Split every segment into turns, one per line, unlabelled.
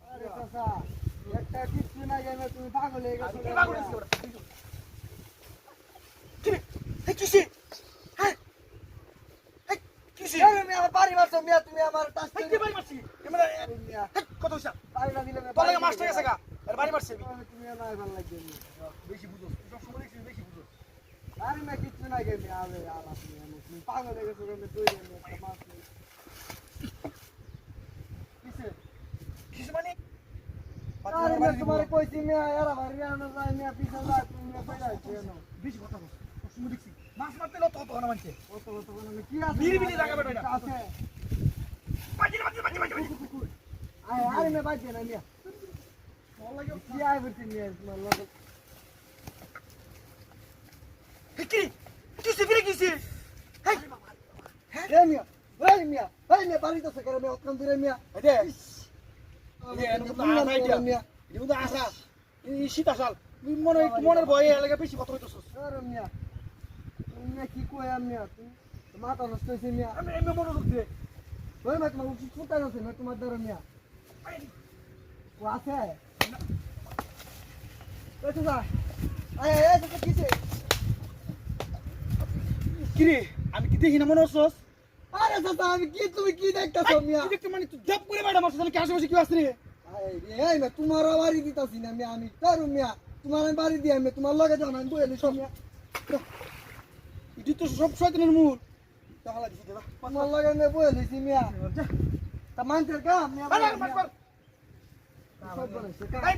আরে না গেলে হয়ে আরে আমার বাড়ি মারছো তুমি আমার টাচ করে- মিয়া, বাড়িটা দিলে মিয়া, বাড়ি দিলে মিয়া। আরে ভালো। আরে মিয়া, কিচ্ছু না গে মিয়া, আরে আমি- তুমি পাগল হয়ে গেছো দৌড়ে মিয়া, একটা মাছ। আরে মিয়া, তোমারে কইছি মিয়া, এরা বাড়ি আনা যায় মিয়া, পিছনে যায়, তুমি কইরা কেন? কত কত করে আমি কি আছে?
বিড়ি বিড়ি লাগাবে না এটা।
আছে। আরে আরে মিয়া, বাদ দে না মিয়া। কি আয় বলছি মিয়া, তোমার লগে। এ মিয়া, এই মিয়া, এই মিয়া, বাড়িতে আছে কেন মিয়া, অতক্ষণ ধরে মিয়া। না মিয়া।
মনের ভয়ে এলাকা বেশি কথা হইতেছ
আরে মিয়া, মিয়া কি কই মিয়া, মাথা নষ্ট হয়েছে মিয়া।
আমি এমনি মনোযোগ দে
ওই মিয়া, তোমার উচিত কোথায় আছে মিয়া, তোমার দ্বারা মিয়া। ও আছে? এই তো যা। আয়, আয়, আয়, তোকে
কিরে কি দেখি না মনে হচ্ছস
আরে চাচা, আমি কি তুমি কি দেখতেছো মিয়া?
কি দেখতে মানে তুই দেব করে বাইরে মারছিস আমি কি আশেপাশে কি আসছে রে?
আরে রে, এই মিয়া, তোমারও বাড়ি দিতাছি না মিয়া আমি কারু মিয়া। তোমার আমি বাড়ি দিয়ে আমি তোমার লগে যাও না আমি বইলে সব মিয়া।
এটি তো সব শয়তানের মূল। তাহলে দিছি দেবা।
তোমার লগে আমি বইলেছি মিয়া। তা মিয়া
আরে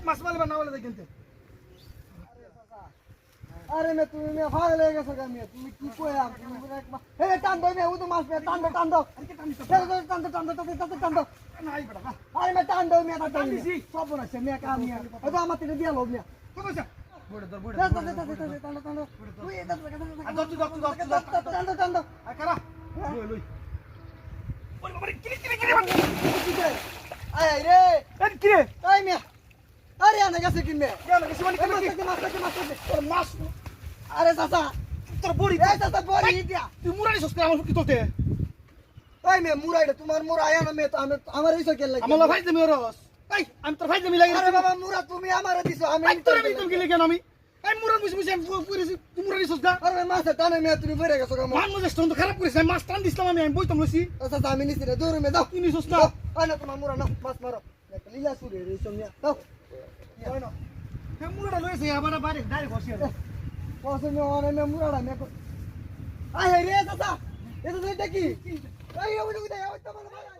মাছ মাছ না বলে দেখেন
আরে মে তুমি মে পাগল হয়ে গেছো কেন তুমি কি কইলাম তুমি একবার হে টান দাও মে উদু মাছ মে টান দাও টান দাও টান দাও টান দাও টান দাও টান দাও টান দাও
নাই বেটা
আরে মে টান দাও মে টান
টান দিছি।
সব বলেছে মে কাম মিয়া এটা আমার থেকে দিয়া লোক মিয়া
কত আছে বড় দর বড়
টান দাও টান দাও টান দাও টান দাও তুই এটা
আর দর দর দর দর
টান দাও টান দাও
আর কারা? লই লই। ওরে বাবা কিরে কিরে কিরে
আয় আয় রে।
এই কিরে?
তাই মিয়া আরে আনা গেছে কি মে?
কেন কিছু মানে কেন
থেকে মাছ মাছ
মাছ
আরে চাচা
তোর বড়ি
এই চাচা বড়ি দিয়া।
তুই মুরানি সস্তা আমার কি তোতে?
ওই মে মুরাইটা তোমার মুরাই আনা মে তো আমি আমার এই সকেল লাগে
আমার ভাই তুমি রস এই আমি তোর ভাই তুমি লাগি
আরে বাবা মুরা তুমি আমারে দিছো আমি
তোর আমি তুমি কেন আমি? এই মুরান বুঝি বুঝি আমি পুরেছি তুই মুরানি সস্তা
আরে মাছ টানে মে তুমি বেরে গেছো কাম
মান স্টন তো খারাপ করেছে আমি মাছ টান দিছিলাম আমি আমি বইতাম লইছি।
আচ্ছা আমি নিছি রে দৌড় মে দাও
তুই নি? সস্তা
আয় না তোমার মুরা না মাছ মারো। লীলা সুরে রে সোনিয়া দাও
না। মুরাটা লইছে আবার বাইরে ডাইরেক্ট বসে আছে।
কসম অনে মে মুড়াড়া মে আয় রে দাদা এটা কি এই ওই ওই ওই তোমার